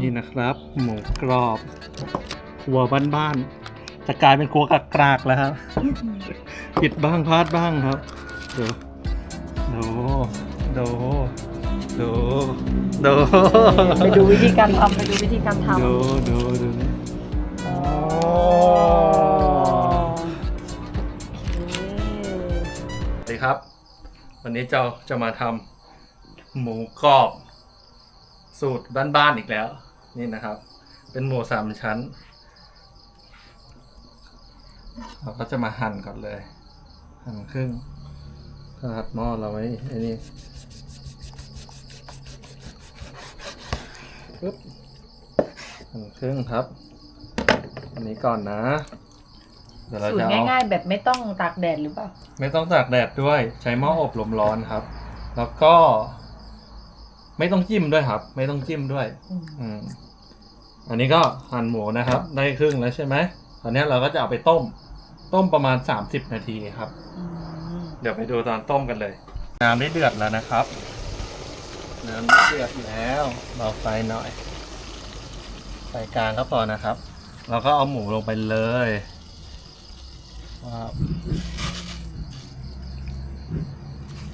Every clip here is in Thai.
นี่นะครับ หมูกรอบครัวบ้านๆจะกลายเป็นครัวกรากๆแล้วครับผิดบ้างพลาดบ้างครับดูดูดูดูดูไปดูวิธีการทำไปดูวิธีการทำดูดูดูอ๋อสวัสดีครับ วันนี้เราจะมาทำหมูกรอบ สูตรบ้านๆอีกแล้ว นี่นะครับ เป็นหมูสามชั้น เราก็จะมาหั่นก่อนเลย หั่นครึ่งถัดหม้อเราไว้ไอ้นี่ปึ๊บหั่นครึ่งครับ อันนี้ก่อนนะเดี๋ยวเราสูตจะรเอาง่ายๆ แบบไม่ต้องตากแดดหรือเปล่า ไม่ต้องตากแดดด้วย ใช้หม้ออบลมร้อนครับ แล้วก็ ไม่ต้องจิ้มด้วยครับ ไม่ต้องจิ้มด้วยอืมอืมอันนี้ก็หั่นหมูนะครับ ได้ครึ่งแล้วใช่ไหมตอนนี้เราก็จะเอาไปต้ม ต้มประมาณ 30 นาทีครับอืมเดี๋ยวไปดูตอนต้มกันเลย น้ำได้เดือดแล้วนะครับ น้ำได้เดือดแล้วเบาไฟหน่อยไฟกลางก็พอนะครับ เราก็เอาหมูลงไปเลยว้าว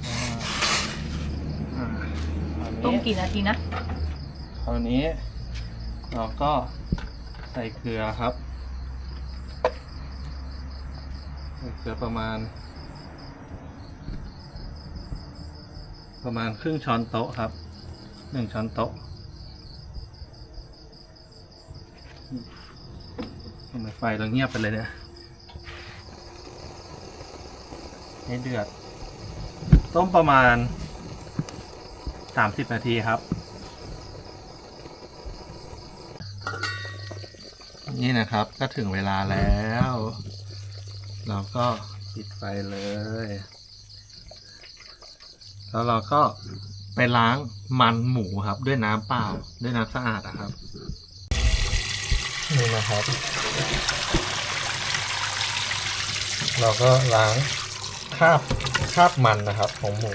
ว้าวอ่าอันนี้ ต้มกี่นาทีนะคราวนี้ เราก็ใส่เกลือครับ ใส่เกลือประมาณ ประมาณครึ่งช้อนโต๊ะครับหนึ่งช้อนโต๊ะทำไมไฟเราเงียบไปเลยเนี่ยให้เดือด ต้มประมาณ สามสิบนาทีครับ นี่นะครับก็ถึงเวลาแล้ว เราก็ปิดไฟเลย แล้วเราก็ไปล้างมันหมูครับ ด้วยน้ำเปล่าด้วยน้ำสะอาดนะครับ นี่นะครับ เราก็ล้างคราบคราบมันนะครับ ของหมู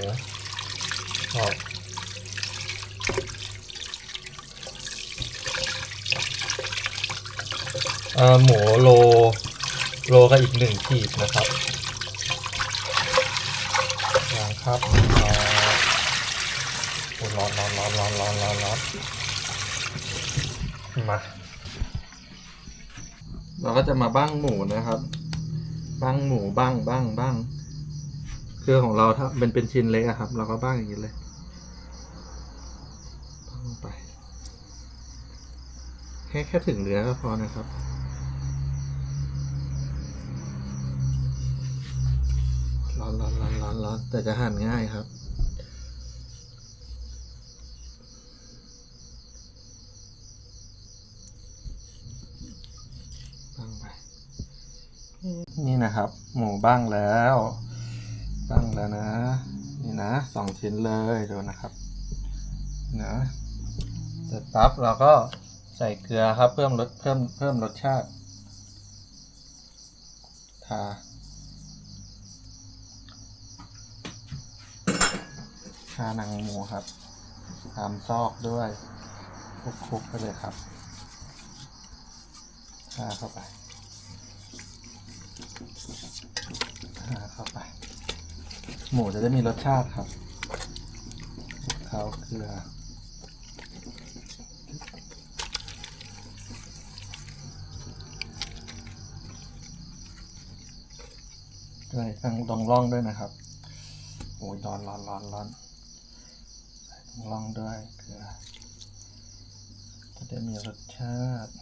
ออก เอ่อ หมูโลโลกับอีกหนึ่งขีดนะครับล้างครับอ่าโอ้ร้อนร้อนร้อนร้อนร้อนร้อนร้อนมาเราก็จะมาบ้างหมูนะครับ บ้างหมูบ้างบ้างบ้างคือของเราถ้าเป็นเป็นชิ้นเล็กครับ เราก็บ้างอย่างนี้เลยบ้างลงไปแค่แค่ถึงเนื้อก็พอนะครับ อนแต่จะหั่นง่ายครับบ้างไปนี่นะครับ หมูบ้างแล้วบ้างแล้วนะ นี่นะสองชิ้นเลยดูนะครับนะเสร็จปั๊บเราก็ใส่เกลือครับ เพิ่มรสเพิ่มเพิ่มรสชาติทา ชาหนังหมูครับตามซอกด้วยคลุกๆไปเลยครับชาเข้าไปชาเข้าไป หมูจะได้มีรสชาติครับข้าเกลือด้วยทางตรงร่องด้วยนะครับ โอ้ยร้อนร้อนร้อนร้อน ใส่ตรงร่องด้วยเกลือจะได้มีรสชาติ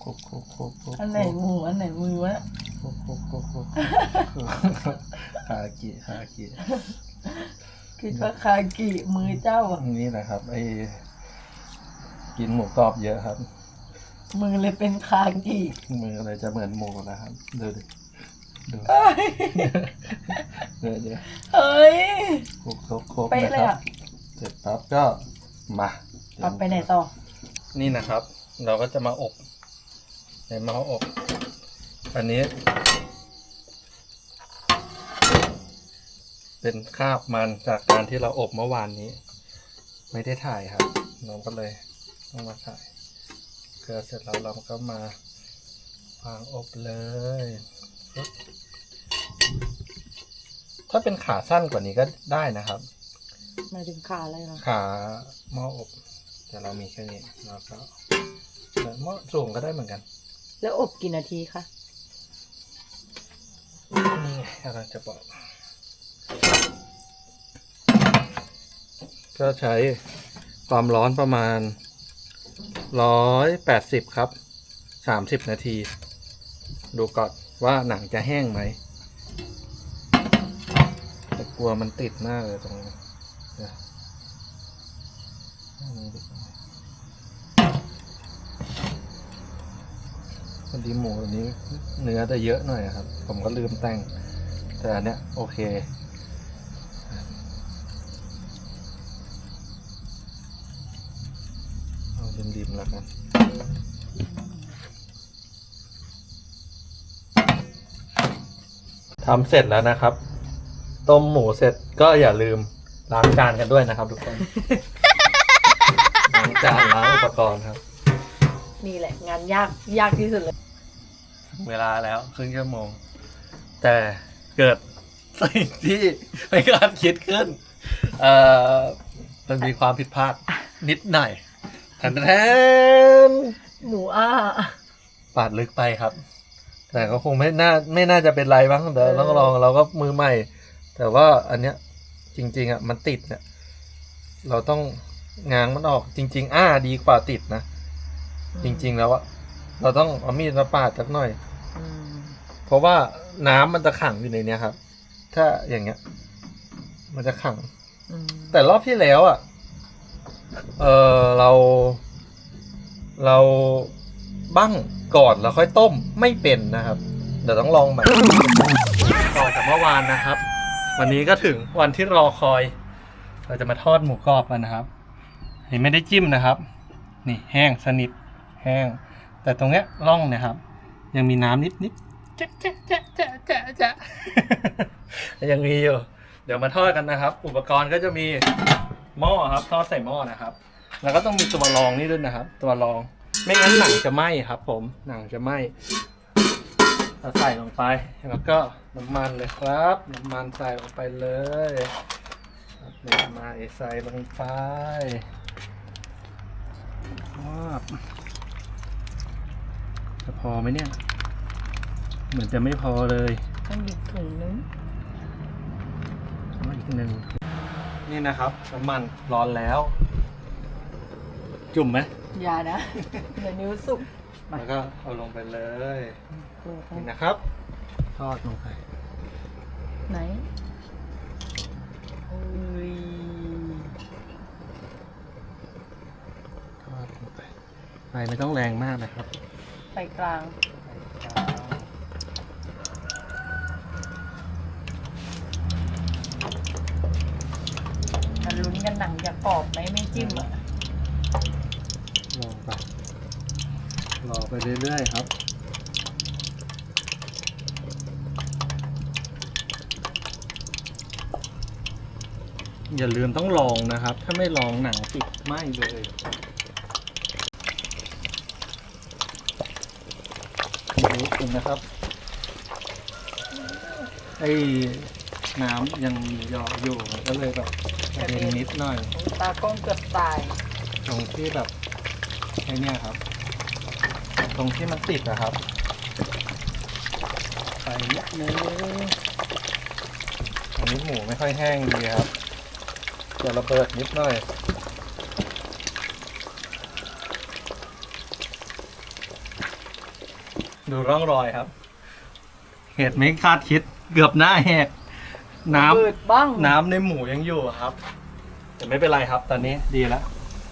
โคกโคกโคกโคกอันไหนหมูอันไหนมือวะโคกโคกโคกโคกคากิคากิคิดว่าคากิมือเจ้าอะนี่แหละครับไอ้กินหมูกรอบเยอะครับ มือเลยเป็นคากิมืออะไรจะเหมือนหมูนะครับดูดิดู เอ้ยเดี๋ยวเดี๋ยวเฮ้ยโคกโคกโคกเป๊ะนะเลยครับอะ เสร็จปั๊บก็มาเอาไปไหนต่อ นี่นะครับ เราก็จะมาอบในหม้ออบ อันนี้ เป็นคราบมันจากการที่เราอบเมื่อวานนี้ ไม่ได้ถ่ายครับน้องก็เลยต้องมาถ่ายเกลือเสร็จแล้วเราก็มาวางอบเลยปึ๊บ ถ้าเป็นขาสั้นกว่านี้ก็ได้นะครับ หมายถึงขาอะไรคะขาหม้ออบ แต่เรามีแค่นี้แล้วก็แต่หม้อสูงก็ได้เหมือนกัน แล้วอบกี่นาทีคะนี่ไงกำลังจะบอกก็ใช้ความร้อนประมาณร้อยแปดสิบครับสามสิบนาที ดูก่อนว่าหนังจะแห้งไหมแต่ กลัวมันติดมากเลยตรงนี้วันนี้ดีกว่าพอดีหมูอันนี้เนื้อจะเยอะหน่อยครับ ผมก็ลืมแต่ง แต่อันเนี้ยโอเคเอาริมๆแล้วกันทำเสร็จแล้วนะครับ ต้มหมูเสร็จก็อย่าลืมล้างจานกันด้วยนะครับ ทุกคนล้างจานล้างอุปกรณ์ครับ นี่แหละ งานยากยากที่สุดเลย เวลาแล้วครึ่งชั่วโมง แต่เกิดสิ่งที่ไม่คาดคิดขึ้น เอ่อมันมีความผิดพลาดนิดหน่อยแทนแทนหมูอ้าปาดลึกไปครับ แต่ก็คงไม่น่าไม่น่าจะเป็นไรบ้างเดี๋ยวต้องลองเราก็มือใหม่ แต่ว่าอันเนี้ยจริงๆอะมันติดเนี่ย เราต้องง้างมันออกจริง ๆ อ้าดีกว่าติดนะ จริง ๆ แล้วอะเราต้องเอามีดมาปาดสักหน่อย อืมเพราะว่าน้ำมันจะขังอยู่ในเนี้ยครับ ถ้าอย่างเงี้ย มันจะขัง อืมแต่รอบที่แล้วอะ เออเรา เราบั้งก่อนแล้วค่อยต้มไม่เป็นนะครับ เดี๋ยวต้องลองใหม่ต่อจากเมื่อวานนะครับ วันนี้ก็ถึงวันที่รอคอย เราจะมาทอดหมูกรอบกันนะครับนี่ไม่ได้จิ้มนะครับ นี่แห้งสนิทแห้ง แต่ตรงเนี้ยร่องนะครับ ยังมีน้ำนิดนิดจ๊ะจ๊ะจ๊ะจ๊ะจ๊ะจ๊ะยังมีอยู่ เดี๋ยวมาทอดกันนะครับ อุปกรณ์ก็จะมีหม้อครับ ทอดใส่หม้อนะครับ แล้วก็ต้องมีตัวรองนี่ด้วยนะครับ ตัวรอง ไม่งั้นหนังจะไหม้ครับ ผมหนังจะไหม้ เราใส่ลงไป แล้วก็น้ำมันเลยครับ น้ำมันใส่ลงไปเลยครับน้ำมันใส่ลงไปว้าบจะพอไหมเนี่ย เหมือนจะไม่พอเลยต้องหยิบถุงนึงเอาอีกหนึ่งนี่นะครับน้ำมันร้อนแล้ว จุ่มไหมอย่านะเดี๋ยวนิ้วสุกแล้วก็เอาลงไปเลย เปิดให้นี่นะครับ ทอดลงไปไหนเอ้ยทอดลงไปไฟไม่ต้องแรงมากนะครับไฟกลาง มันลุ้นกันหนังจะกรอบไหมไม่จิ้มอะ ลองไปรอไปเรื่อยๆครับ อย่าลืมต้องลองนะครับ ถ้าไม่ลองหนังติดไหมเลยนิดนึงนะครับ ไอ้น้ำยังมีหยอกอยู่ก็เลยแบบกระเด็นนิดหน่อยโอ้ยตากล้องเกือบตาย ตรงที่แบบไอ้เนี่ยครับ ตรงที่มันติดนะครับ ไปนิดนึงอันนี้หมูไม่ค่อยแห้งดีครับ จะระเบิดนิดหน่อยดูร่องรอยครับ เหตุไม่คาดคิดเกือบหน้าแหกน้ำเปิดบ้าง น้ำในหมูยังอยู่อะครับ แต่ไม่เป็นไรครับ ตอนนี้ดีแล้ว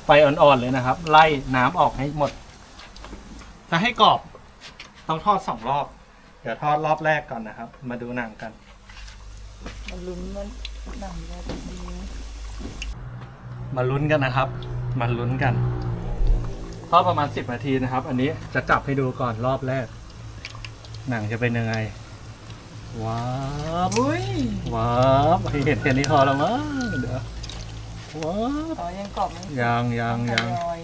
ไฟอ่อนๆเลยนะครับ ไล่น้ำออกให้หมด ถ้าให้กรอบต้องทอดสองรอบ เดี๋ยวทอดรอบแรกก่อนนะครับ มาดูหนังกัน มันลุ้นมันหนังจะดีไหม มาลุ้นกันนะครับมาลุ้นกันทอดประมาณสิบนาทีนะครับ อันนี้จะจับให้ดูก่อนรอบแรก หนังจะเป็นยังไง ว้าวอุ้ยว้าวเห็นแค่นี้พอแล้วมั้งเดี๋ยวว้าวอ๋อยังกรอบไหมยังยังยังทยอย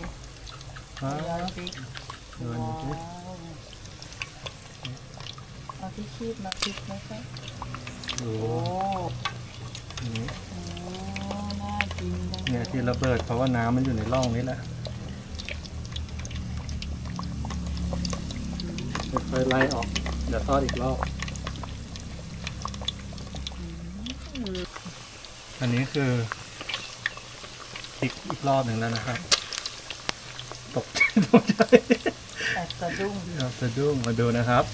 ทว้ายอยวพริกเดินว้าดูสิวเอาที่คีบมาพริกไหมคะดูโอ้นี่โหน่ากินจัง เนี่ยที่ระเบิดเพราะว่าน้ำมันอยู่ในร่องนี้แหละค่อยๆไล่ออก เดี๋ยวทอดอีกรอบ อันนี้คืออีกอีกรอบหนึ่งแล้วนะครับ ตกใจตกใจแอบสะดุ้งเราสะดุ้งมาดูนะครับ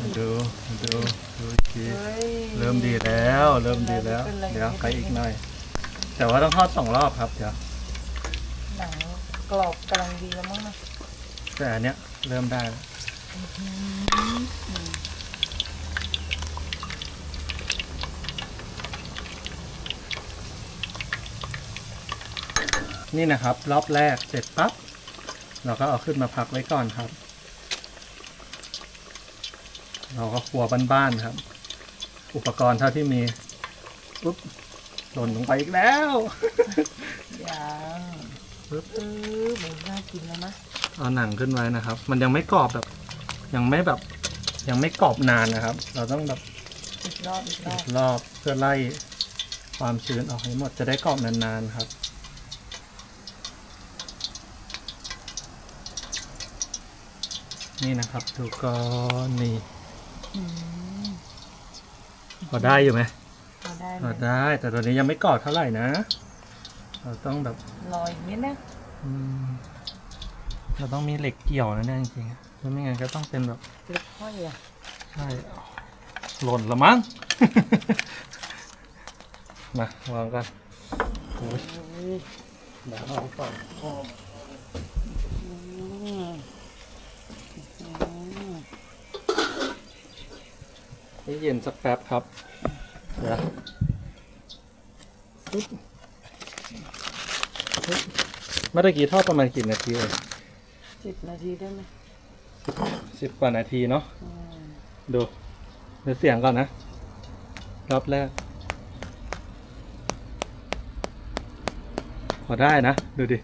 มาดูมาดูดูอีกทีเฮ้ยเริ่มดีแล้ว เริ่มดีแล้วเป็นไรเดี๋ยวไปอีกหน่อย แต่ว่าต้องทอดสองรอบครับเดี๋ยวหนังกรอบกำลังดีแล้วมั้งนะแต่อันเนี้ยเริ่มได้แล้วนี่นะครับ รอบแรกเสร็จปั๊บเราก็เอาขึ้นมาพักไว้ก่อนครับ เราก็ครัวบ้านๆครับ อุปกรณ์เท่าที่มีปุ๊บ หล่นลงไปอีกแล้วยังปึ๊บเออหมูน่ากินแล้วนะเอาหนังขึ้นไว้นะครับ มันยังไม่กรอบแบบ ยังไม่แบบ ยังไม่กรอบนานนะครับ เราต้องแบบอีกรอบอีกรอบรอบเพื่อไล่ความชื้นออกให้หมดจะได้กรอบนานๆครับ นี่นะครับดูก่อนนี่อืมพอได้อยู่ไหมพอ ได้ไหพมอได้แต่ตอนนี้ยังไม่กรอบเท่าไหร่นะ เราต้องแบบรออีกนิดนะอืมเราต้องมีเหล็กเกี่ยวนะเนี่ยจริงๆถ้าไม่งั้นก็ต้องเป็นแบบเล็กห้อยอะใช่หล่นละมั้ง มาวางกันโอ้ยเฮ้ยเดี๋ยวเอาก่อนอืมอืมให้เย็นสักแป๊บครับ เดี๋ยวปึ๊บปึ๊บเมื่อกี้ทอดประมาณกี่นาทีเองสิบนาทีได้ไหมสิบกว่านาทีเนาะอืมดูเดี๋ยวเสียงก่อนนะรอบแรก พอได้นะ ดูดิ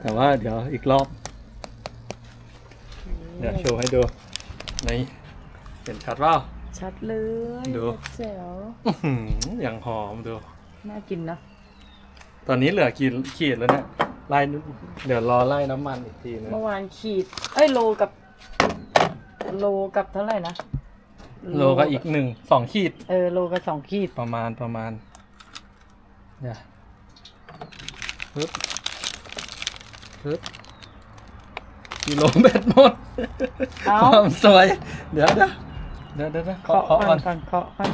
แต่ว่าเดี๋ยวอีกรอบ เดี๋ยวโชว์ให้ดู นี่เห็นชัดเปล่า ชัดเลยดูแจ๋วอื้อหืออย่างหอมดู น่ากินนะตอนนี้เหลือกี่ขีดแล้วเนี่ยไล่เดี๋ยวรอไล่น้ำมันอีกทีนึงเมื่อวานขีด เอ้ยโลกับ โลกับเท่าไหร่นะโลก็อีกหนึ่งสองขีดเออโลกับสองขีดประมาณประมาณเดี๋ยวปึ๊บปึ๊บกิโลเมตรหมด เอาความสวย เดี๋ยวเดี๋ยวเดี๋ยวเดี๋ยวเดี๋ยวเคาะเคาะเคาะก่ก่ออนนก่อนเคาะก่อน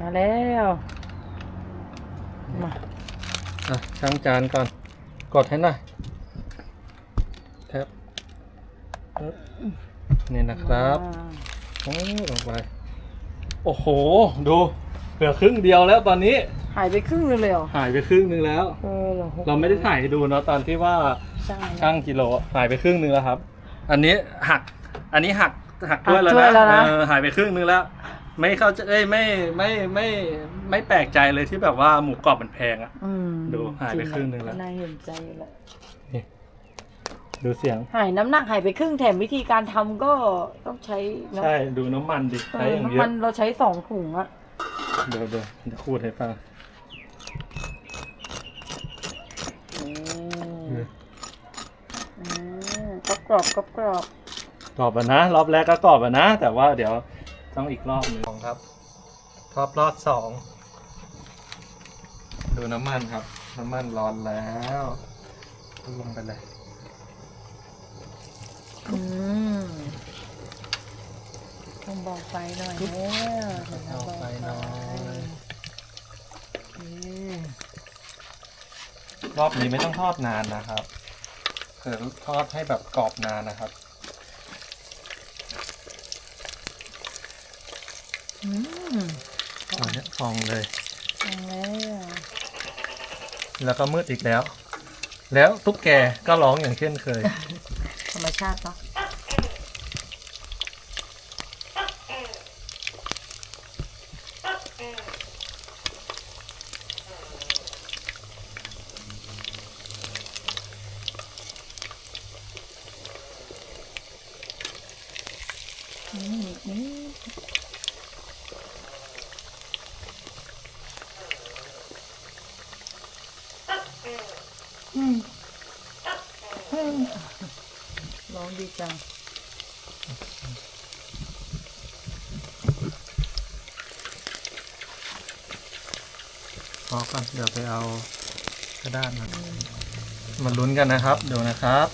มาแล้วมาอะช่างจานก่อน กดให้หน่อยแท็บปึ๊บนี่นะครับมาโอ้ลงไปโอ้โห ดูเหลือครึ่งเดียวแล้วตอนนี้ หายไปครึ่งนึงเลยเหรอหายไปครึ่งนึงแล้ว เออเหรอเราไม่ได้ถ่ายให้ดูเนาะตอนที่ว่าช่างนะช่างกิโลหายไปครึ่งนึงแล้วครับ อันนี้หัก อันนี้หักหักด้วยแล้วหักด้วยแล้วนะ นะเออหายไปครึ่งนึงแล้ว ไม่เข้าใจเอ้ยไม่ไม่ไม่ไม่แปลกใจเลยที่แบบว่าหมูกรอบมันแพงอะ อืมดูหายไปครึ่งหนึ่งแล้ว น่าเห็นใจอยู่แล้วดูเสียง หายน้ำหนักหายไปครึ่งแถมวิธีการทำก็ต้องใช้เนอะใช่ดูน้ำมันดิเอใช้ออย่างเยน้ำมัอะนเราใช้สองถุงอะเดี๋ยวเดี๋ยวเดี๋ยวคูดให้ฟังอืมอืมอืมก็กรอบก็กรอบ กรอบอะนะ รอบแรกก็กรอบอะนะ แต่ว่าเดี๋ยวต้องอีกรอบหนึ่งครับรอบรอบสองดูน้ำมันครับ น้ำมันร้อนแล้วลงไปเลยอืมต้องเบาไฟหน่อยเนี่ยดี๋ยวนะเอาไฟหน่อยอืมรอบนี้ไม่ต้องทอดนานนะครับคือทอดให้แบบกรอบนานนะครับ อืม ตอนนี้ฟองเลยเอาแล้วแล้วก็มืดอีกแล้ว แล้วตุ๊กแกก็ร้องอย่างเช่นเคย ธรรมชาติเนาะ ร้องดีจังพอก่อนเดี๋ยวไปเอากระดาษมามาลุ้นกันนะครับเดูนะครับ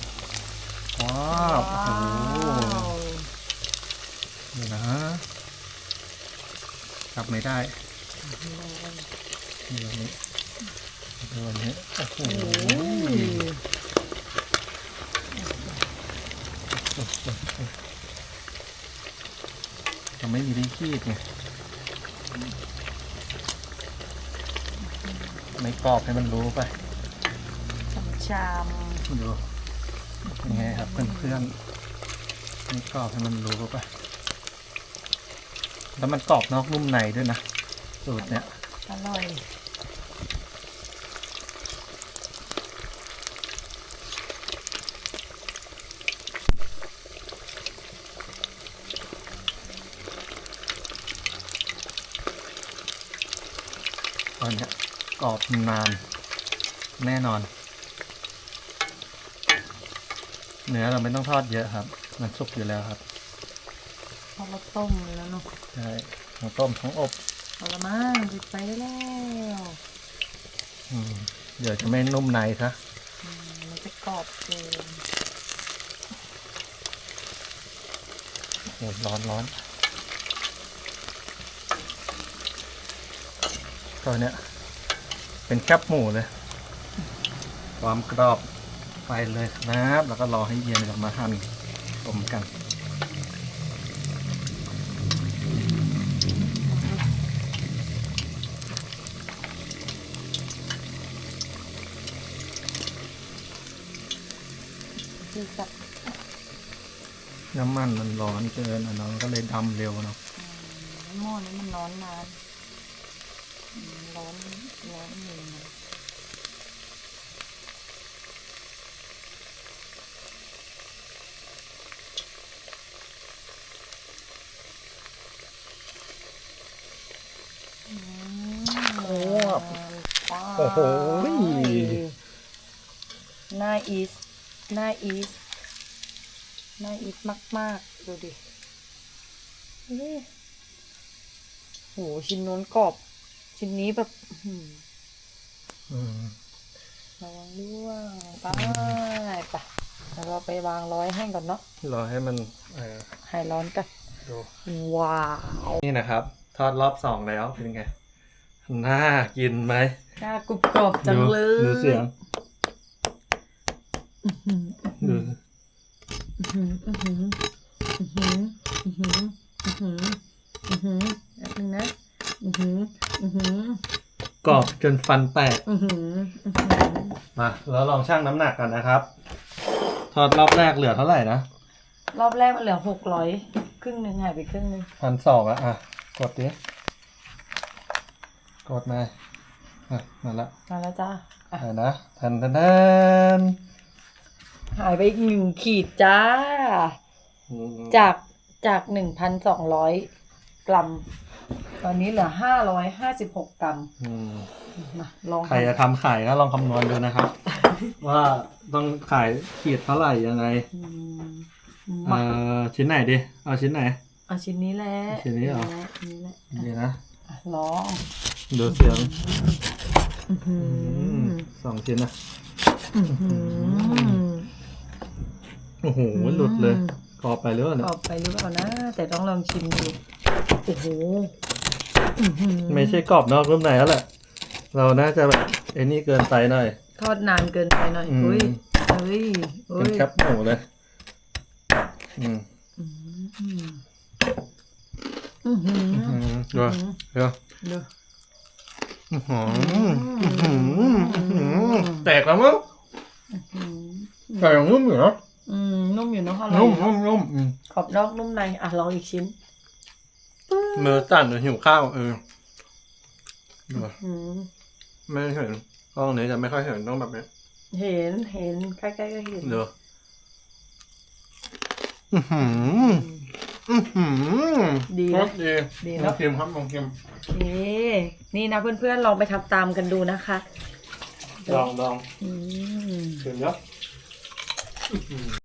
ว้าวโอ้โหดูนะกลับไม่ได้แบบนี้ โอ้โหจะไม่มีที่คีบไงไม่กรอบให้มันรู้ไปชามดูยังไงครับเพื่อนๆไม่กรอบให้มันรู้ไปแล้วมันกรอบนอกนุ่มในด้วยนะสูตรเนี้ยอร่อย ตอนเนี้ย กรอบนาน แน่นอน เนื้อเราไม่ต้องทอดเยอะครับ มันสุกอยู่แล้วครับพอเราต้มแล้วเนาะใช่ทั้งต้มทั้งอบพอละมั้งปิดไปได้แล้วอืมเดี๋ยวจะไม่นุ่มในซะอืมมันจะกรอบเกินโอ้ร้อนร้อนตัวเนี้ย เป็นแคบหมูเลย ความกรอบไปเลยครับ แล้วก็รอให้เย็นแล้วมาหั่นรวมกันคือสับน้ำมันมันร้อนเกินอะเนาะก็เลยดำเร็วเนาะหม้อนี้มันร้อนนานอืมร้อน ร้อนอยู่นะอืมโอ้โอโห น่าอีส น่าอีส น่าอีสมาก ๆ ดูดินี่โห ชิ้นนู้นกรอบ ชิ้นนี้แบบอื้อหืออืมระวังด้วยไปไปแล้วเราไปวางร้อยแห้งก่อนเนาะรอให้มันเออหายร้อนกันดูว้าวนี่นะครับ ทอดรอบสองแล้วเป็นไงน่ากินไหมน่ากรุบกรอบจังเลยดูเสียงดูอื้อหืออื้อหืออื้อหืออื้อหืออื้อหือ แป๊บนึงนะอื้อหืออื้อหือกรอบจนฟันแตกอื้อหืออื้อหือมาแล้วลองชั่งน้ำหนักกันนะครับ ทอดรอบแรกเหลือเท่าไหร่นะ รอบแรกมันเหลือหกร้อยครึ่งหนึ่งหายไปครึ่งหนึ่งพันสองอะอะ กดดิกดมาอะมาละมาแล้วจ้าอะอะนะทันทันทนหายไปอีกหนึ่งขีดจ้าอืมจากจากหนึ่งพันสองร้อยกรัม ตอนนี้เหลือห้าร้อยห้าสิบหกกรัมอืมมาลองใครจะทำขายก็ลองคำนวณดูนะครับ ว่าต้องขายขีดเท่าไหร่ยังไงอืมเอ่มาอชิ้นไหนดิเอาชิ้นไหน เอาชิ้นนี้แหละชิ้นนี้เหรอชิ้นนี้แหละดีนะ อะลองดูเสียงอื้อหือืมอสองชิ้นนะอื้อหือโอ้โหหลุดเลยกรอบไปหรือเปล่าเนี่ยออกไปหรือเปล่านะ แต่ต้องลองชิมดู โอ้โหอื้อหือไม่ใช่กรอบนอกนุ่มในแล้วแหละ เราน่าจะแบบไอ้นี่เกินไปหน่อย ทอดนานเกินไปหน่อยอืม อุ้ยเฮ้ยเฮ้เป็นยแคปหมูเลยอืมอืมอื้อหืออืมเดี๋ยวเดี๋ยวดู อื้อหืออื้อหืออื้อหือแตกแล้วมั้งอืมแต่ยังนุ่มอยู่นะอืมนุ่มอยู่เนอะอร่อยนุ่มเนนุ่อะมนุ่มอืม ขอบนอกนุ่มใน อะลองอีกชิ้น มือสั่นหรือหิวข้าวเออดูอืมไม่เห็นกล้องนี้จะไม่ค่อยเห็นต้องแบบนี้เห็นเห็นใกล้ๆก็เห็นเดี๋ยวอือหืออือหือดีรนะสดีดีลเนองอะชิมครับลองชิมโอเคนี่นะเพื่อนๆลองไปทำตามกันดูนะคะ ลองลองอืมถึงเนาะ